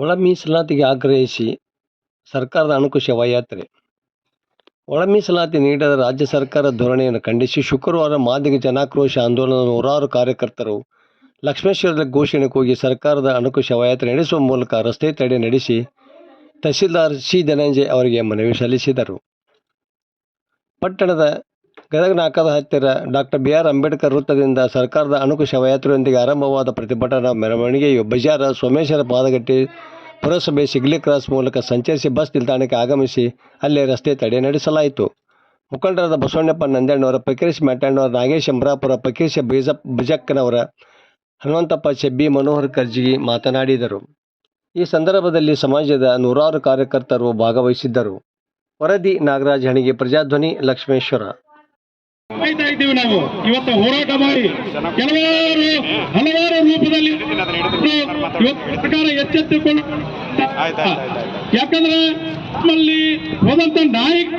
ಒಳ ಮೀಸಲಾತಿಗೆ ಆಗ್ರಹಿಸಿ ಸರ್ಕಾರದ ಅಣುಕುಶ ಶವಯಾತ್ರೆ ಒಳ ಮೀಸಲಾತಿ ನೀಡದ ರಾಜ್ಯ ಸರ್ಕಾರದ ಧೋರಣೆಯನ್ನು ಖಂಡಿಸಿ ಶುಕ್ರವಾರ ಮಾದಿಗ ಜನಾಕ್ರೋಶ ಆಂದೋಲನದ ನೂರಾರು ಕಾರ್ಯಕರ್ತರು ಲಕ್ಷ್ಮೇಶ್ವರದ ಘೋಷಣೆ ಕೂಗಿ ಸರ್ಕಾರದ ಅಣಕು ಶವಯಾತ್ರೆ ನಡೆಸುವ ಮೂಲಕ ರಸ್ತೆ ತಡೆ ನಡೆಸಿ ತಹಸೀಲ್ದಾರ್ ಸಿ ಧನಂಜಯ್ ಅವರಿಗೆ ಮನವಿ ಸಲ್ಲಿಸಿದರು. ಪಟ್ಟಣದ ಗದಗ ನಾಕದ ಹತ್ತಿರ ಡಾಕ್ಟರ್ ಬಿ ಆರ್ ಅಂಬೇಡ್ಕರ್ ವೃತ್ತದಿಂದ ಸರ್ಕಾರದ ಅಣುಕು ಶವಯಾತ್ರೆಯೊಂದಿಗೆ ಆರಂಭವಾದ ಪ್ರತಿಭಟನಾ ಮೆರವಣಿಗೆಯು ಬಜಾರ ಸೋಮೇಶ್ವರ ಪಾದಗಟ್ಟಿ ಪುರಸಭೆ ಸಿಗ್ಲಿ ಕ್ರಾಸ್ ಮೂಲಕ ಸಂಚರಿಸಿ ಬಸ್ ನಿಲ್ದಾಣಕ್ಕೆ ಆಗಮಿಸಿ ಅಲ್ಲೇ ರಸ್ತೆ ತಡೆ ನಡೆಸಲಾಯಿತು. ಮುಖಂಡರಾದ ಬಸವಣ್ಣಪ್ಪ ನಂದಣ್ಣವರ ಪಕೀರೇಶ್ ಮ್ಯಾಟಣ್ಣವರ ನಾಗೇಶ್ ಅಂಬ್ರಾಪುರ ಪಕೇಶ್ ಬಿಜಪ್ ಬಿಜಕ್ಕನವರ ಹನುಮಂತಪ್ಪ ಚೆಬ್ಬಿ ಮನೋಹರ್ ಕರ್ಜಿಗಿ ಮಾತನಾಡಿದರು. ಈ ಸಂದರ್ಭದಲ್ಲಿ ಸಮಾಜದ ನೂರಾರು ಕಾರ್ಯಕರ್ತರು ಭಾಗವಹಿಸಿದ್ದರು. ವರದಿ ನಾಗರಾಜ್ ಹಣಿಗೆ ಪ್ರಜಾಧ್ವನಿ ಲಕ್ಷ್ಮೇಶ್ವರ. ಕಾಯ್ತಾ ಇದ್ದೀವಿ ನಾವು. ಇವತ್ತು ಹೋರಾಟ ಮಾಡಿ ಕೆಲವಾರು ಹಲವಾರು ರೂಪದಲ್ಲಿ ಸರ್ಕಾರ ಎಚ್ಚೆತ್ತುಕೊಂಡು ಯಾಕಂದ್ರೆ ನಮ್ಮಲ್ಲಿ ಹೋದಂತ ನಾಯಕ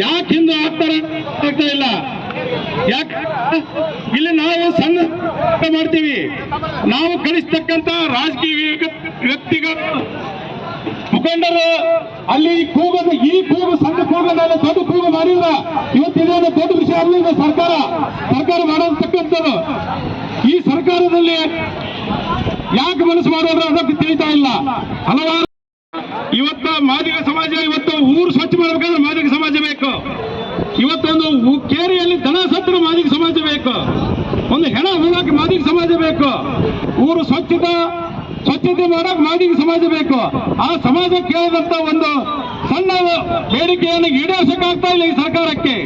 ಯಾಕೆ ಹಿಂದೆ ಆಗ್ತಾರೆ ಆಗ್ತಾ ಇಲ್ಲ. ಯಾಕೆ? ಇಲ್ಲಿ ನಾವು ಸಣ್ಣ ಮಾಡ್ತೀವಿ. ನಾವು ಕಳಿಸ್ತಕ್ಕಂತ ರಾಜಕೀಯ ವ್ಯಕ್ತಿಗಳು ಮುಖಂಡರು ಅಲ್ಲಿ ಕೂಗದು, ಈ ಕೂಗು ಸಣ್ಣ ಕೂಗು ನಾನು ದೊಡ್ಡ ಕೂಗು ಮಾಡಿಲ್ಲ. ಇವತ್ತಿನ ದೊಡ್ಡ ವಿಷಯ ಅಲ್ಲ ಸರ್ಕಾರ. ಸರ್ಕಾರ ಮಾಡತಕ್ಕಂಥದ್ದು. ಈ ಸರ್ಕಾರದಲ್ಲಿ ಯಾಕೆ ಮನಸ್ಸು ಮಾಡೋರು ಅದಕ್ಕೆ ತಿಳಿತಾ ಇಲ್ಲ. ಹಲವಾರು ಇವತ್ತ ಮಾದಿಗ ಸಮಾಜ, ಇವತ್ತು ಊರು ಸ್ವಚ್ಛ ಮಾಡಬೇಕಾದ್ರೆ ಮಾದಿಗ ಸಮಾಜ ಬೇಕು. ಇವತ್ತೊಂದು ಕೇರಿಯಲ್ಲಿ ದನ ಸತ್ರ ಮಾದಿಗ ಸಮಾಜ ಬೇಕು. ಒಂದು ಹೆಣ ಹೋಗಕ್ಕೆ ಮಾದಿಗ ಸಮಾಜ ಬೇಕು. ಊರು ಸ್ವಚ್ಛತೆ ಸ್ವಚ್ಛತೆ ಮಾಡಕ್ ಮಾದಿಗ ಸಮಾಜ ಬೇಕು. ಆ ಸಮಾಜ ಕೇಳದಂತ ಒಂದು ಸಣ್ಣ ಬೇಡಿಕೆಯನ್ನು ಈಡೇರಿಸಕ್ಕಾಗ್ತಾ ಇಲ್ಲ ಈ ಸರ್ಕಾರಕ್ಕೆ.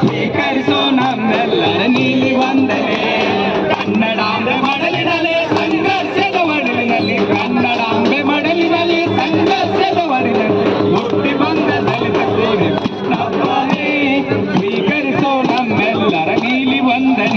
ಸ್ವೀಕರಿಸೋ ನಮ್ಮೆಲ್ಲರ ನೀಲಿ ವಂದನೆ. ಸ್ವೀಕರಿಸೋಣ ನಮ್ಮೆಲ್ಲರ ನೀಲಿ ಒಂದೇ